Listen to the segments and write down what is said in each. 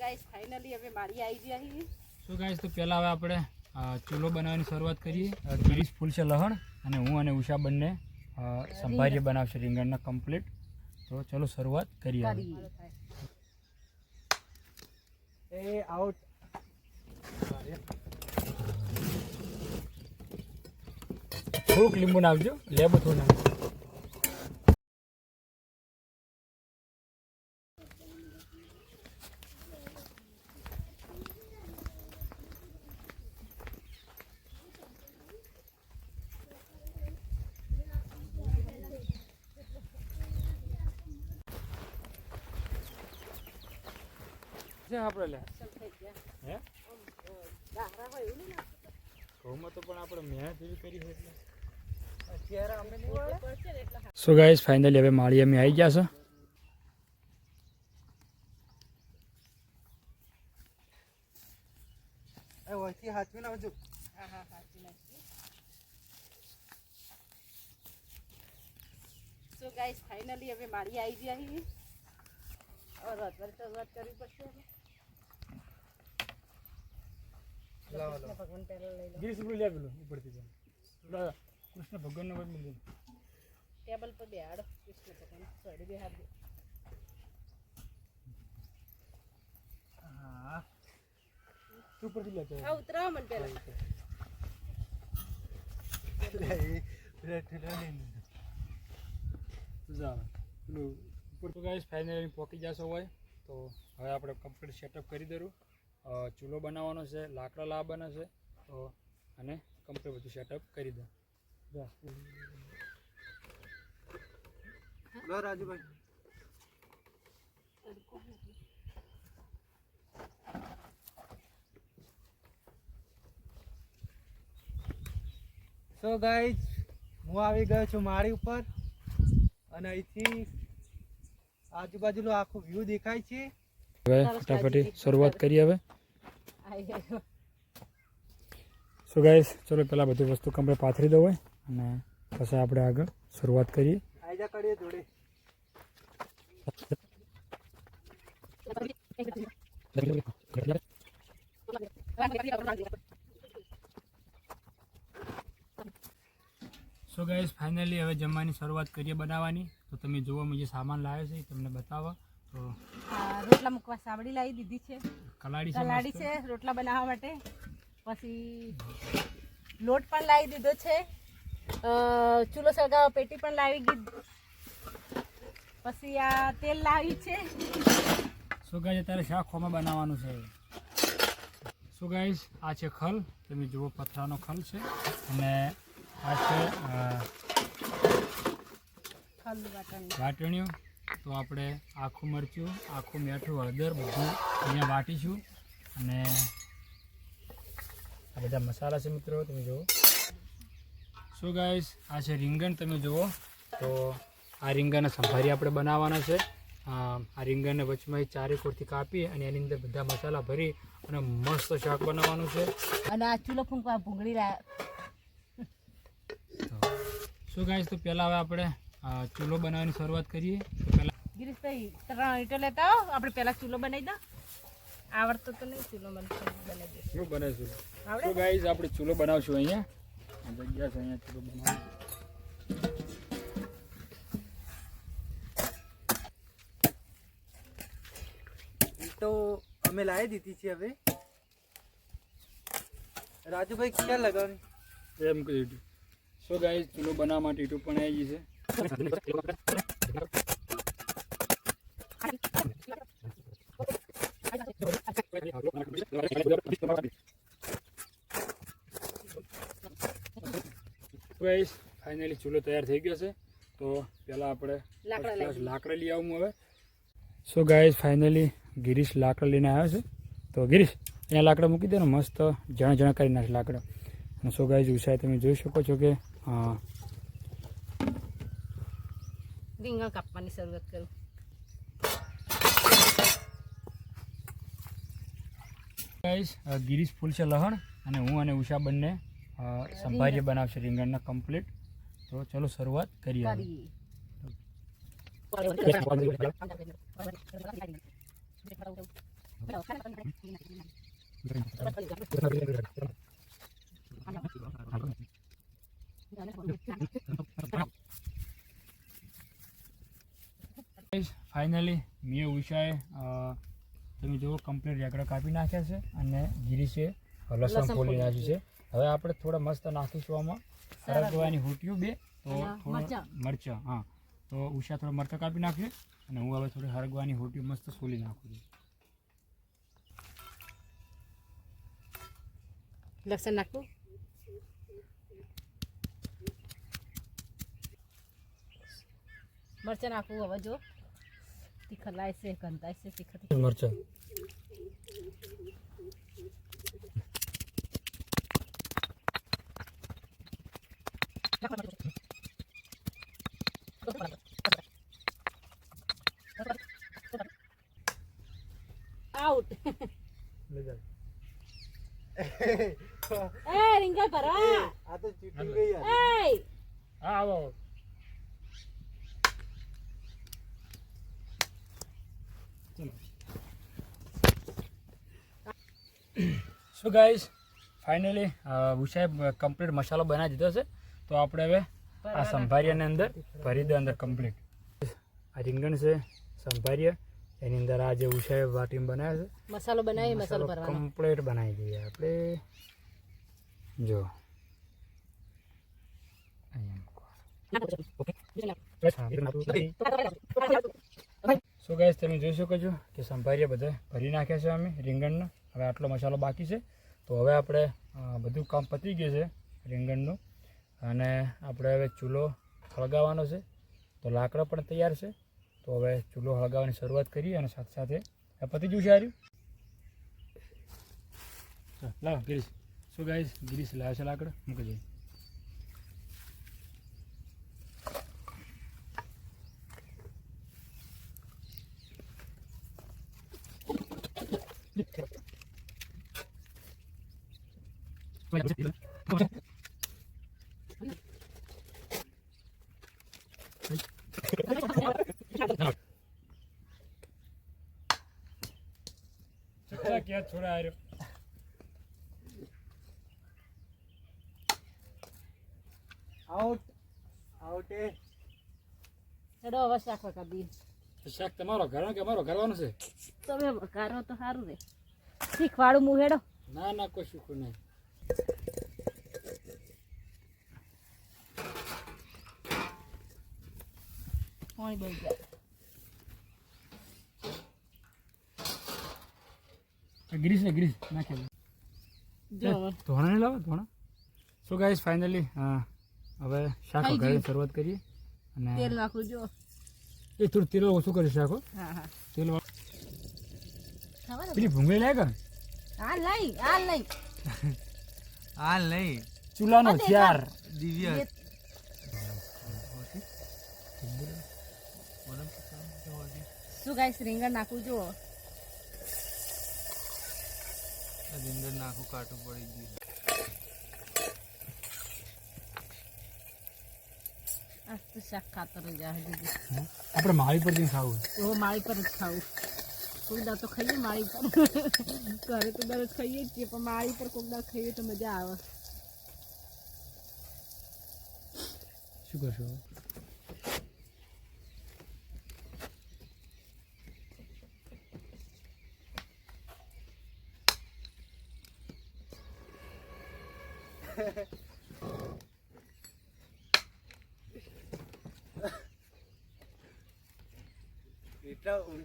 Guys finally હવે મારી આવી ગયા છીએ સો ગાઈસ તો પહેલાં હવે આપણે ચૂલો બનાવવાની શરૂઆત કરીએ. ગિરીશ ફૂલ છે લહણ અને હું અને ઉષા બંને સંભાજી બનાવશે રીંગણના કમ્પ્લીટ તો ચલો શરૂઆત કરીએ કરી એ આઉટ થોડુંક લીંબુ નાખજો. લેબુ થોડું નાખજો. છે આપણે લે. હે. ઘઉંમાં તો પણ આપણે મહેનત એવી કરી છે એટલે. સો ગાઈસ ફાઇનલી હવે માળી અમે આવી ગયા છે. એ વચ્ચે હાથવી ના હજુ હા હા સાચી નાખી સો ગાઈસ ફાઇનલી હવે મારી આવી ગયા છીએ હવે રતવાર વાત કરવી પડશે હવે. લાવો કૃષ્ણ ભગવાન પહેલા લઈ લો ગિરીશ લે પેલું ઉપરથી પેલું. પેલા કૃષ્ણ ભગવાનનો બોલી દે. ટેબલ પર બેહાડો. કૃષ્ણ ભગવાન સોરી બેહાડ હા. તું ઉપરથી લે. આ ઉતરાવો મને પહેલા. પેલું ઉપર. તો ગાઈસ ફાઇનલી પોકી જશો હોય તો હવે આપણે કમ્પ્લીટ સેટઅપ કરી અ, ચૂલો બનાવવાનો છે લાકડા લાવવાના છે તો અને કમ્પ્લીટ બધું સેટઅપ કરી દો. લો રાજુભાઈ. સો ગાઈઝ હું આવી ગયો છું માળી ઉપર. અને અહીંથી આજુબાજુનો આખો વ્યૂ દેખાય છે. હવે ફટાફટ શરૂઆત કરીએ હવે. આઈ ગયો સો ગાઈસ ચલો પહેલાં બધી વસ્તુ કમ્પ્લીટ પાથરી દઉં હોય અને પછી આપણે આગળ શરૂઆત કરીએ. આઈજા કરીએ જોડે. સો ગાઈસ ફાઇનલી હવે જમવાની શરૂઆત કરીએ બનાવવાની. તો તમે જુઓ મેં જે સામાન લાવ્યો છે તમને બતાવો તો રોટલા મૂકવા સાવડી લાવી દીધી છે. કલાડી છે કલાડી છે રોટલા બનાવવા માટે. પછી લોટ પણ લાવી દીધો છે. ચૂલો સળગાવવા પેટી પણ લાવી દીધી. પછી આ તેલ લાવી છે. સો ગાઈસ અત્યારે શાક ખોમાં બનાવવાનું છે. સો ગાઈસ આ છે ખલ. તમે જુઓ પથરાનો ખલ છે. અને આ છે વાટણીઓ. તો આપણે આખું મરચું આખું મીઠું હળદર બધું અહીંયા વાટીશું. અને આ બધા મસાલા છે મિત્રો તમે જુઓ. સો ગાઈસ આ છે રીંગણ તમે જુઓ. તો આ રીંગણના સંભારી આપણે બનાવવાના છે. આ રીંગણને વચમાં ચારે કોરથી કાપી અને એની અંદર બધા મસાલા ભરી અને મસ્ત શાક બનાવવાનું છે. અને આ ચૂલો ભૂંગળી સો ગાઈસ તો પહેલાં હવે આપણે ચૂલો બનાવવાની શરૂઆત કરીએ. પહેલા ગિરીશભાઈ ત્રણ ઈટો લેતા આવો. આપણે પહેલા ચૂલો બનાવી દો. આવડતો તો નહીં ચૂલો બનાવી શું બનાવીશું? આવડે? તો ગાઈઝ આપણે ચૂલો બનાવશું અહીંયા. આ જગ્યા છે અહીંયા ચૂલો બનાવવાનો તો અમે લાવી દીધી છે હવે. રાજુભાઈ ક્યાં લગાવવાની? એમ કહ્યું સો ગાઈઝ ચૂલો બનાવવા માટે ઈટો પણ આવી ગઈ છે. ગાઈઝ ફાઇનલી ચૂલો તૈયાર થઈ ગયો છે. તો પહેલાં આપણે લાકડા લઈ આવું હવે. સો ગાઈઝ ફાઇનલી ગિરીશ લાકડા લઈને આવ્યો છે. તો ગિરીશ અહીંયા લાકડા મૂકી દે ને મસ્ત જણા જણા કરી નાખે લાકડા. અને સો ગાઈઝ ઉષાએ તમે જોઈ શકો છો કે રીંગણ કાપવાની શરૂઆત કરું ગાઈઝ ગિરીશ ફૂલ છે લહણ અને હું અને ઉષા બંને અ, સંભારી બનાવશે રીંગણના કમ્પ્લીટ તો ચલો શરૂઆત કરીએ હવે. કરીએ ફાઇનલી મેં ઉષાએ તમે જુઓ કમ્પ્લીટ રેકડા કાપી નાખ્યા છે અને ગીરીશે લસણ ફોલી નાખ્યું છે. હવે આપણે થોડા મસ્ત નાખીશું આમાં. સરગવાની હુટિયું બે તો મરચાં. મરચાં હા. તો ઉષા થોડા મરચાં કાપી નાખશે અને હું હવે થોડી હરગવાની હોટ્યું મસ્ત સોલી નાખું છું. લસણ નાખવું મરચાં નાખવું હવે જો તીખા લાય છે કંતાય છે તીખા તીખા મરચાં આઉટ એ રીંગણ પર આ આ તો ચીટી ગઈ યાર એ હા આવો આવો. ચલો સો ગાઈઝ ફાઇનલી ઉષાએ કમ્પ્લીટ મસાલો બનાવી દીધો છે. તો આપણે હવે આ સંભારિયાની અંદર ભરી દે અંદર કમ્પ્લીટ આ રીંગણ છે સંભારિયા. એની અંદર આ જે ઉષાએ વાટીમ બનાવ્યા છે મસાલો બનાવી મસાલો કમ્પ્લીટ બનાવી દઈએ આપણે. જો. સો ગાઈસ તમે જોઈ શકો છો કે સંભારીએ બધા ભરી નાખ્યા છે અમે રીંગણનો. હવે આટલો મસાલો બાકી છે. તો હવે આપણે બધું કામ પતી ગયું છે રીંગણનું. અને આપણે હવે ચૂલો હળગાવવાનો છે. તો લાકડો પણ તૈયાર છે. તો હવે ચૂલો હળગાવવાની શરૂઆત કરીએ અને સાથે સાથે પતી ગયું છે આર્યું. લાવ, ગિરીશ. શું ગાઈશ ગિરીશ લાવે છે લાકડો? મૂકી દઈએ ક્યાં છોડા આવ્યો આઉટ આઉટ એ ચડો હવે શાક શાક તમારો ઘરનો કે અમારો ઘરવાનો છે તમે વઘારો તો સારું રે શીખવાડું મુ હેડો ના ના કોઈ શીખવું નહીં પાણી આ ને ગ્રીસ નાખે ધોણા ને લાવો ધોણા? સો ગાઈસ ફાઇનલી હવે શાક થઈ શરૂઆત કરીએ અને તેલ નાખું જો. એ થોડું તેલ ઓછું કરી શાકો તેલ પેલી ભૂંગળી લાગે હા લઈ આ લઈ. હાલ નહીં ચૂલાનો અરે દિવ્ય. શું ગાઈસ રીંગણ નાખું જો રીંગણ નાખું કાટું પડી ગયું. આ તો શાક ખાતો રહી આપણે માળી પર જ ખાવું. ઓ માળી પર જ ખાવું. કોઈ દાળ તો ખાઈએ માળી પર ઘરે તો દરરોજ ખાઈએ જ છીએ, પણ માળી પર દાળ ખાઈએ તો મજા આવે. શું કરશું?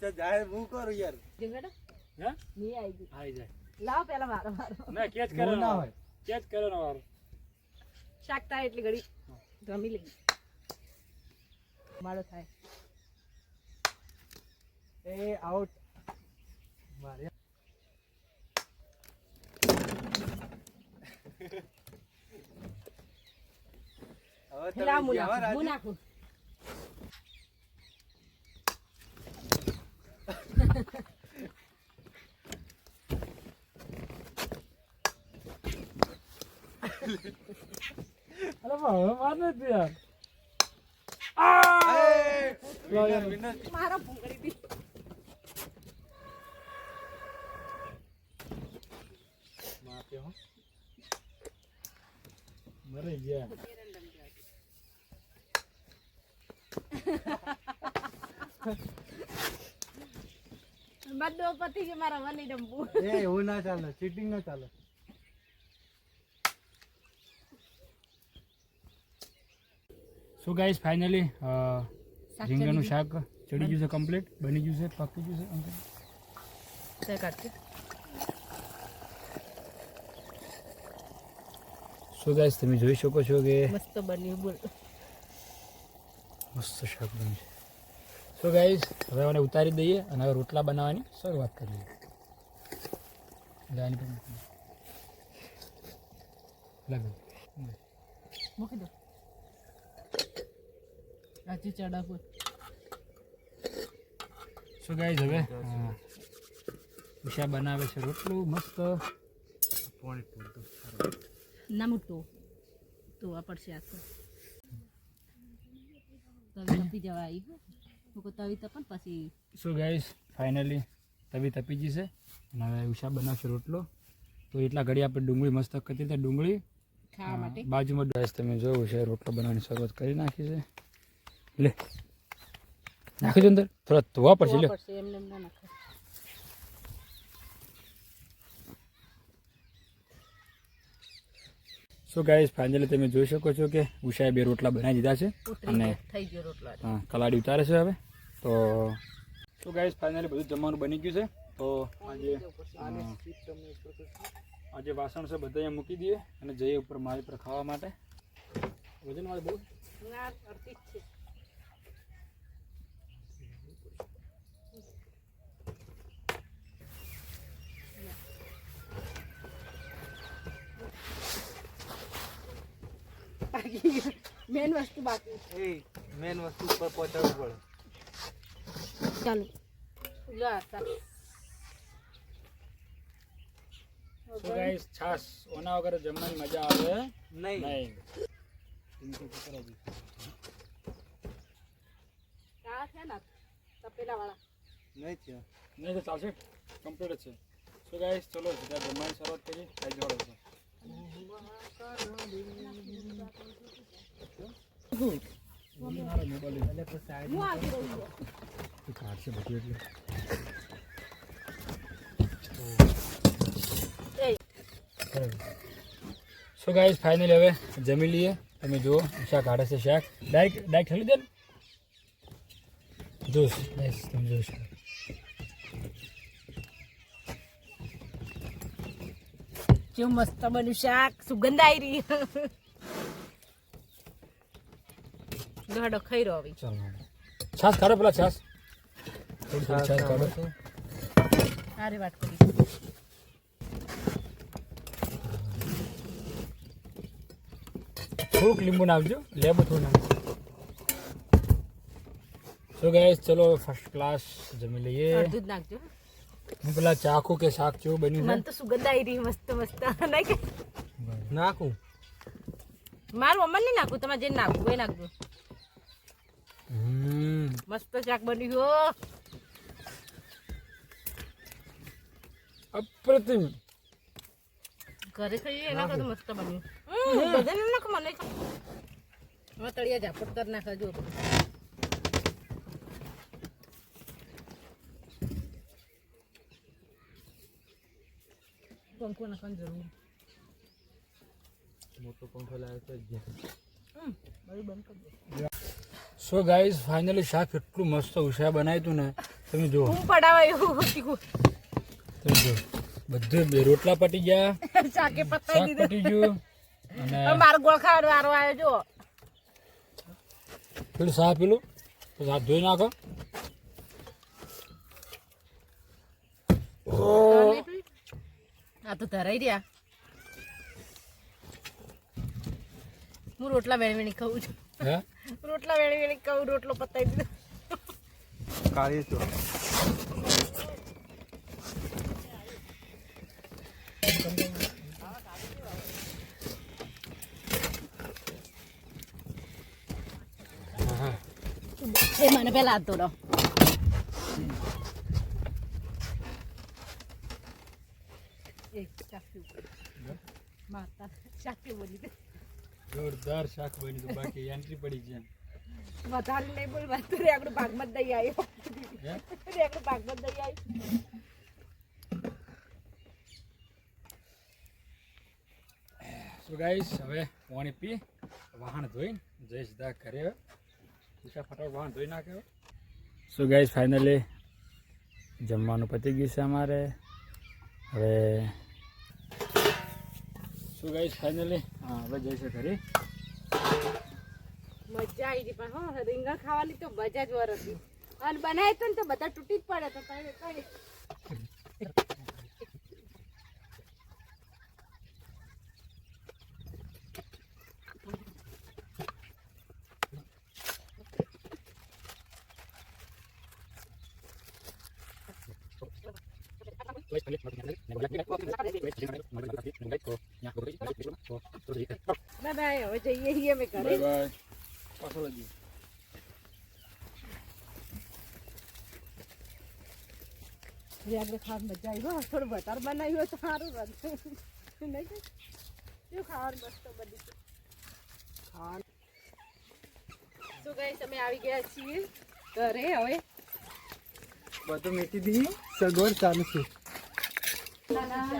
હવે? જાય હું કરું યાર? રીંગણ હે? નહીં આવી ગયું. આવી જાય. લાવ પેલા મારો મારો. ના કેચ કરો ના હોય. કેચ કરો ને વારો શાક એટલી ઘડી. રમી લઈ મારો થાય. એ આઉટ મારે. હવે તમે રાજુ- નાખું અરે વાહ, હવે માર નથી યાર એ, winner, winner. મારો ભૂંગળી દી છે હો મરી ગયા બધો પતી ગયો મારા વની ડંબુ. એ એવું ના ચાલે ચીટિંગ ના ચાલે. સો ગાઈસ ફાઇનલી રીંગણનું શાક ચડી ગયું છે કમ્પ્લીટ બની ગયું છે પાકી ગયું છે complete. સો ગાઈસ તમે જોઈ શકો છો કે મસ્ત બન્યું બોલ. મસ્ત શાક બન્યું છે. સો ગાઈઝ હવે આને ઉતારી દઈએ અને હવે રોટલા બનાવવાની શરૂઆત કરીએ. મૂકી દો. બોલ હવે ઉષા બનાવે છે રોટલું, મસ્ત. ના મૂકતો તો આ પડશે આ તો જવા આવી મૂકો તવી તપન પછી સો ગાઈસ ફાઇનલી તવી તપી જશે અને હવે ઉષા બનાવશે રોટલો. તો એટલા ઘડી આપણે ડુંગળી મસ્ત કરી દીધી. ડુંગળી ખાવા માટે. બાજુમાં ગાઈસ તમે જોયું છે રોટલો બનાવવાની શરૂઆત કરી નાખી છે. લે નાખી અંદર. થોડા ધોવા પડશે લે એમને ના નાખે. સો ગાઈઝ ફાઇનલી તમે જોઈ શકો છો કે ઉષાએ બે રોટલા બનાવી દીધા છે અને થઈ ગયો રોટલા હા, કલાડી ઉતારે છે હવે. તો સો ગાઈઝ ફાઇનલી બધું જમવાનું બની ગયું છે. તો આજે આજે વાસણ છે બધા અહીંયા મૂકી દઈએ અને જઈએ ઉપર મારી પર ખાવા માટે. વજન વાળે બહુ ના, અડધી જ છે. બાકી મેન વસ્તુ બાકી એ મેન વસ્તુ ઉપર પહોંચાડવું પડે. ચાલો. લો. ગાઈસ છાસ ઓના વગર જમવાની મજા આવે. નહીં. નહીં. આ છે ને તપેલા વાળા નહીં તો ચાલશે. કમ્પ્લીટ છે. સો ગાઈસ ચલો સીધા જમવાની શરૂઆત કરીએ. ખાઈ છું. કાઢશે બધું સો ગાઈઝ ફાઇનલ હવે જમી લઈએ. તમે જુઓ શાક કાઢે છે શાક. ડાયરેક્ટ ડાયરેક્ટ ઠલી દે ને. જોશ બસ તમે જોશ. કેવું મસ્ત બન્યું શાક. સુગંધ આવી રહી ગાડો ખાઈ રહ્યો હવે. ચાલો છાસ કાઢો પેલા છાસ થોડી થોડી છાસ કાઢો. સારી વાત કરી. થોડુંક લીંબુ નાખજો. લેબુ થોડું નાખજો. સો ગાઈસ ચલો ફર્સ્ટ ક્લાસ જમી લઈએ. દૂધ જ નાખજો હું. પેલા ચાખું કે શાક કેવું બન્યું મને તો સુગંધ આવી રહી મસ્ત મસ્ત. નહીં નાખું. મારું અમલ નહીં નાખું તમારે જે નાખવું એ નાખજો. મસ્ત શાક બની ગયો અપ્રતિમ. ઘરે ખાઈએ એના કરતા મસ્ત બન્યું. બધાને નાખ મને હવે તળિયા ઝાપટ કરી નાખજો. પંખો નાખવાની જરૂર મોટો પંખો લાવ્યો છે બંધ કરી દો. સો ગાઈઝ ફાઇનલી શાક એટલું મસ્ત ઉષા બનાવ્યું હતું ને તમે જુઓ. હું પડાવા એવું તમે જુઓ. બધું બે રોટલા પટી ગયા. શાકે પતાઈ દીધું. પટી ગયું. અને મારો ગોળ ખાવાનો વારો આવ્યો જો પેલું શાક પેલું. હાથ ધોઈ નાખો. આ તો ધરાઈ રહ્યા. હું રોટલા વેણી વેણી ખાઉં છું. હે? રોટલા વેણી વેણી ખાઉં રોટલો પતાવી દીધો. કાળી તો એ મને પેલા હાથ ધોડો. એક ચાખ્યું માતા ચાકી બોલી ગયું. જોરદાર શાક બની તો બાકી એન્ટ્રી પડી છે. વધારે નહીં બોલ વાત રે આપણો ભાગમાં દઈ આવ્યો. રે આપણો ભાગમાં દઈ આવ્યો. સો ગાઈસ હવે પાણી પી વાહન ધોઈને જય સીધા ઘરે હવે પૂછા ફટાફટ વાહન ધોઈ નાખે સો ગાઈસ ફાઇનલી જમવાનું પતી ગયું છે અમારે. હવે સો ગાઈસ ફાઇનલી હા હવે જઈશું ઘરે. મજા આવી ગઈ પણ હો રીંગણ ખાવાની તો મજા જ વર હતી અને બનાવી તો ને તો બધા તૂટી જ પડે તો કઈ કઈ બાય બાય હવે જઈએ અમે ઘરે. બાય બાય પાછળ જ જે ખાવા મજા આવી થોડું વધારે બનાવ્યું તો સારું રહે. નહીં કે? ખાવાનું મસ્ત ખાવાનું શું અમે આવી ગયા છીએ ઘરે હવે. બધું મીઠી દી સગવડ ચાલુ છે. 啦啦